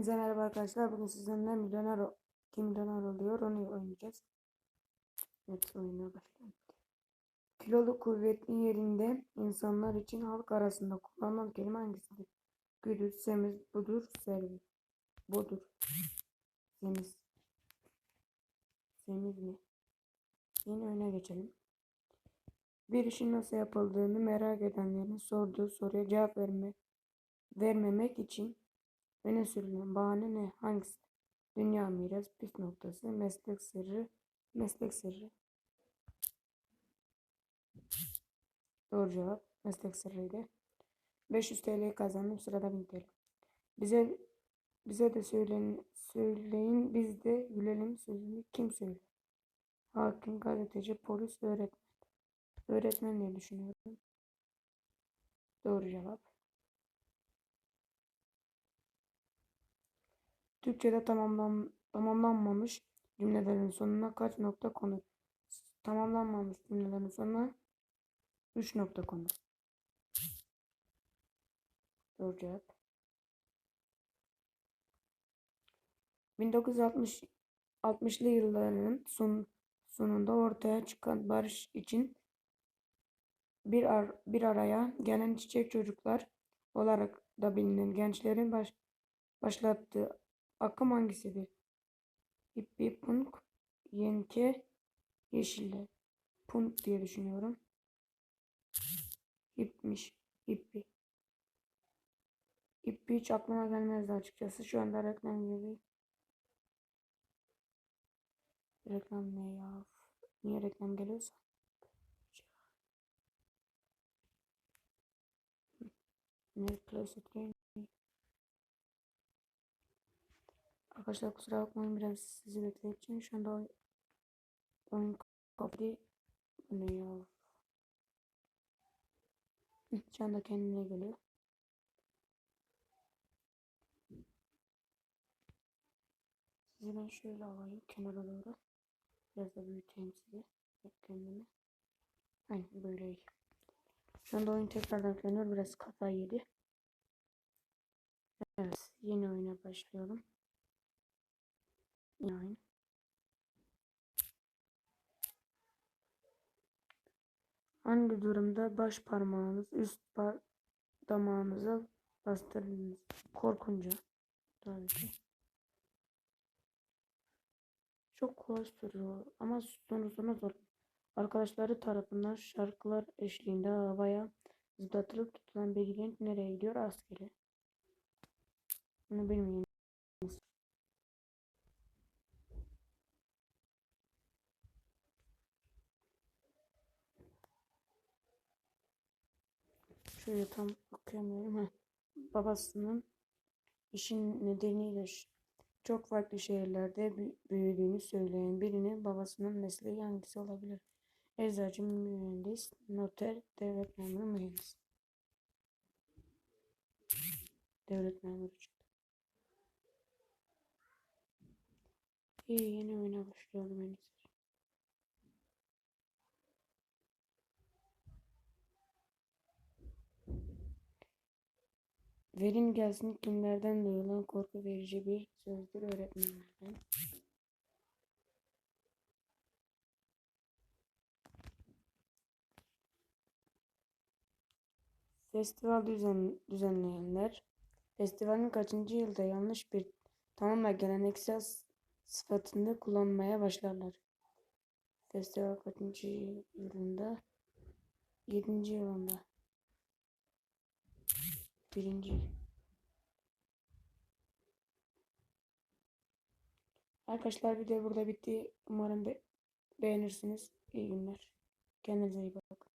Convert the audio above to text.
Hepinize merhaba arkadaşlar. Bugün sizinle milyoner kim milyoner oluyor onu oynayacağız. Evet oyuna başlayalım. Kilolu kuvvetli yerinde insanlar için halk arasında kullanılan kelime hangisidir? Güdür, semiz, budur, servis. Budur. Semiz. Semiz mi? Yine öne geçelim. Bir işin nasıl yapıldığını merak edenlerin sorduğu soruya cevap verme, vermemek için öne sürülen bahane ne? Hangisi? Dünya miras, püf noktası, meslek sırrı, meslek sırrı. Doğru cevap meslek sırrıydı. 500 TL kazandım sırada 1000 TL. Bize bize de söyleyin, söyleyin biz de gülelim sözünü kim söyler? Hakim, gazeteci, polis, öğretmen. Öğretmen diye düşünüyorum. Doğru cevap. Türkçe'de tamamlan, tamamlanmamış cümlelerin sonuna kaç nokta konur? Tamamlanmamış cümlelerin sonuna 3 nokta konur. Doğru cevap. 1960 60'lı yılların son, sonunda ortaya çıkan barış için bir, ar, bir araya gelen çiçek çocuklar olarak da bilinen gençlerin baş, başlattığı akım hangisidir? Hippie punk, yenke, yeşiller. Punk diye düşünüyorum. Hipmiş, hippie. Hippie hiç aklıma gelmezdi açıkçası. Şu anda reklam gibi. Reklam ne ya? Niye reklam geliyorsa? Ne closet game. Arkadaşlar kusura bakmayın biraz sizi bekleyip için şu anda oyun, Bu ne Şu anda kendine geliyor. Sizi ben şöyle alayım kenara doğru. Biraz da büyüteyim sizi. Kendimi. Aynen böyle iyi. Şu anda oyun tekrardan yükleniyor. Biraz kafa yedi. Evet. Yeni oyuna başlıyorum. Oyun. Hangi durumda baş parmağınız üst par damağınıza bastırınız? Korkunca. Tabii ki. Çok kolay soruyor ama sonrasına zor. Arkadaşları tarafından şarkılar eşliğinde havaya zıplatılıp tutulan bir genç nereye gidiyor? Askere. Bunu bilmeyin. Şöyle tam okuyamıyorum. Heh. Babasının işin nedeniyle çok farklı şehirlerde bü- büyüdüğünü söyleyen birinin babasının mesleği hangisi olabilir? Eczacı, mühendis, noter, devlet memuru, mühendis. Devlet memuru çıktı. İyi yeni oyuna başlayalım en Verin gelsin kimlerden duyulan korku verici bir sözdür öğretmenlerden. Festival düzen, düzenleyenler festivalin kaçıncı yılda yanlış bir tamamen geleneksel sıfatını kullanmaya başlarlar. Festival kaçıncı yılında? Yedinci yılında. Birinci. Arkadaşlar video burada bitti. Umarım be- beğenirsiniz. İyi günler. Kendinize iyi bakın.